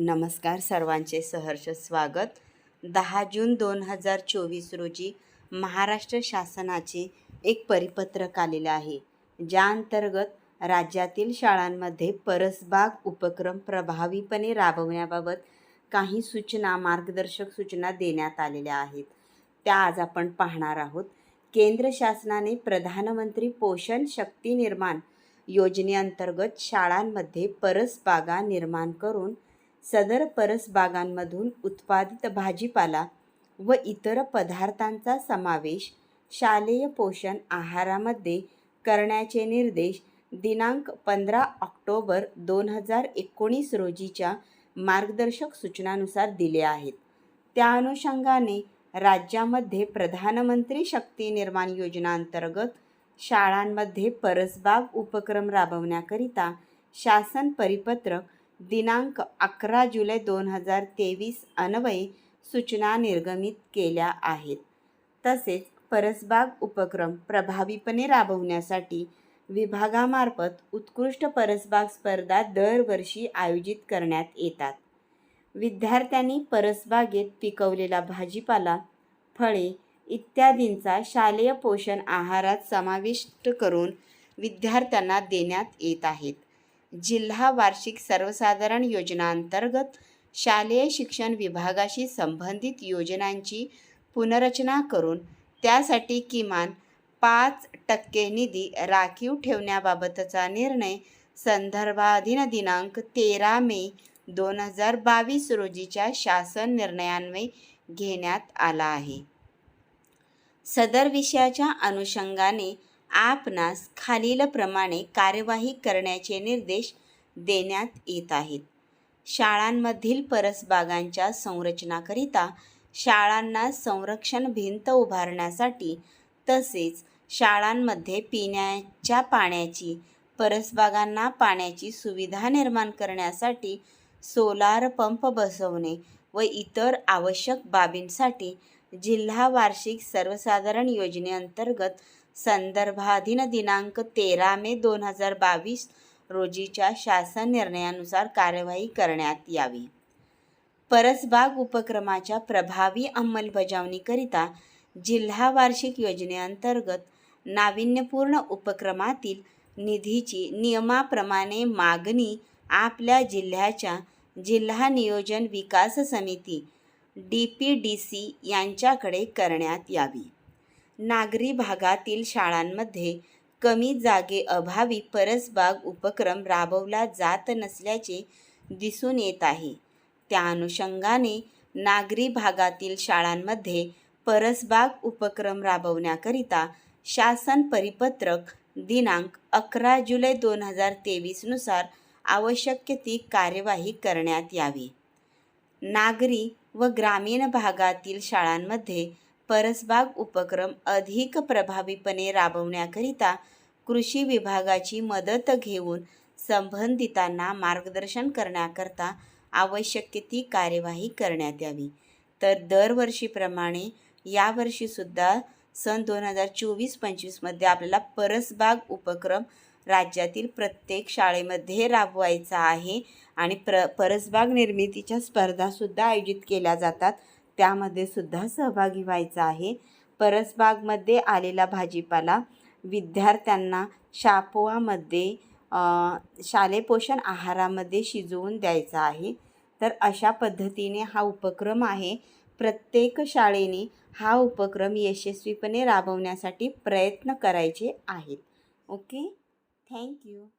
नमस्कार सर्वांचे सहर्ष स्वागत. दहा जून दोन हजार चोवीस रोजी महाराष्ट्र शासनाचे एक परिपत्रक आलेलं आहे. ज्या अंतर्गत राज्यातील शाळांमध्ये परसबाग उपक्रम प्रभावीपणे राबवण्याबाबत काही सूचना मार्गदर्शक सूचना देण्यात आलेल्या आहेत. त्या आज आपण पाहणार आहोत. केंद्र शासनाने प्रधानमंत्री पोषण शक्ती निर्माण योजनेअंतर्गत शाळांमध्ये परसबागा निर्माण करून सदर परसबागांमधून उत्पादित भाजीपाला व इतर पदार्थांचा समावेश शालेय पोषण आहारामध्ये करण्याचे निर्देश दिनांक पंधरा ऑक्टोबर दोन हजार एकोणीस रोजीच्या मार्गदर्शक सूचनानुसार दिले आहेत. त्या अनुषंगाने राज्यामध्ये प्रधानमंत्री शक्ती निर्माण योजनांतर्गत शाळांमध्ये परसबाग उपक्रम राबवण्याकरिता शासन परिपत्रक दिनांक अकरा जुलै दोन हजार तेवीस अन्वये सूचना निर्गमित केल्या आहेत. तसेच परसबाग उपक्रम प्रभावीपणे राबवण्यासाठी विभागामार्फत उत्कृष्ट परसबाग स्पर्धा दरवर्षी आयोजित करण्यात येतात. विद्यार्थ्यांनी परसबागेत पिकवलेला भाजीपाला फळे इत्यादींचा शालेय पोषण आहारात समाविष्ट करून विद्यार्थ्यांना देण्यात येत आहेत. जिल्हा वार्षिक सर्वसाधारण योजनांतर्गत शालेय शिक्षण विभागाशी संबंधित योजनांची पुनर्रचना करून त्यासाठी किमान पाच टक्के निधी राखीव ठेवण्याबाबतचा निर्णय संदर्भाधीन दिनांक तेरा मे दोन हजार बावीस रोजीच्या शासन निर्णयान्वये घेण्यात आला आहे. सदर विषयाच्या अनुषंगाने आपणास खालीलप्रमाणे कार्यवाही करण्याचे निर्देश देण्यात येत आहेत. शाळांमधील परसबागांच्या संरचनाकरिता शाळांना संरक्षण भिंत उभारण्यासाठी तसेच शाळांमध्ये पिण्याच्या पाण्याची परसबागांना पाण्याची सुविधा निर्माण करण्यासाठी सोलार पंप बसवणे व इतर आवश्यक बाबींसाठी जिल्हा वार्षिक सर्वसाधारण योजनेअंतर्गत संदर्भाधीन दिनांक तेरा मे दोन हजार बावीस रोजीच्या शासन निर्णयानुसार कार्यवाही करण्यात यावी. परसबाग उपक्रमाच्या प्रभावी अंमलबजावणीकरिता जिल्हा वार्षिक योजनेअंतर्गत नाविन्यपूर्ण उपक्रमातील निधीची नियमाप्रमाणे मागणी आपल्या जिल्ह्याच्या जिल्हा नियोजन विकास समिती डी पी डी सी यांच्याकडे करण्यात यावी. नागरी भागातील शाळांमध्ये कमी जागे अभावी परसबाग उपक्रम राबवला जात नसल्याचे दिसून येत आहे. त्या अनुषंगाने नागरी भागातील शाळांमध्ये परसबाग उपक्रम राबवण्याकरिता शासन परिपत्रक दिनांक अकरा जुलै दोन हजार तेवीसनुसार आवश्यक ती कार्यवाही करण्यात यावी. नागरी व ग्रामीण भागातील शाळांमध्ये परसबाग उपक्रम अधिक प्रभावीपणे राबवण्याकरिता कृषी विभागाची मदत घेऊन संबंधितांना मार्गदर्शन करण्याकरता आवश्यक ती कार्यवाही करण्यात यावी. तर दरवर्षीप्रमाणे यावर्षीसुद्धा सन दोन हजार चोवीस पंचवीसमध्ये आपल्याला परसबाग उपक्रम राज्यातील प्रत्येक शाळेमध्ये राबवायचा आहे आणि प्र परसबाग निर्मितीच्या स्पर्धासुद्धा आयोजित केल्या जातात. त्यामध्ये सुद्धा सहभागी व्हायचा आहे. परसबागमध्ये आलेला भाजीपाला विद्यार्थ्यांना शापोवामध्ये शालेय पोषण आहारामध्ये शिजवून द्यायचा आहे. तर अशा पद्धतीने हा उपक्रम आहे. प्रत्येक शाळेने हा उपक्रम यशस्वीपणे राबवण्यासाठी प्रयत्न करायचे आहेत. ओके? Thank you.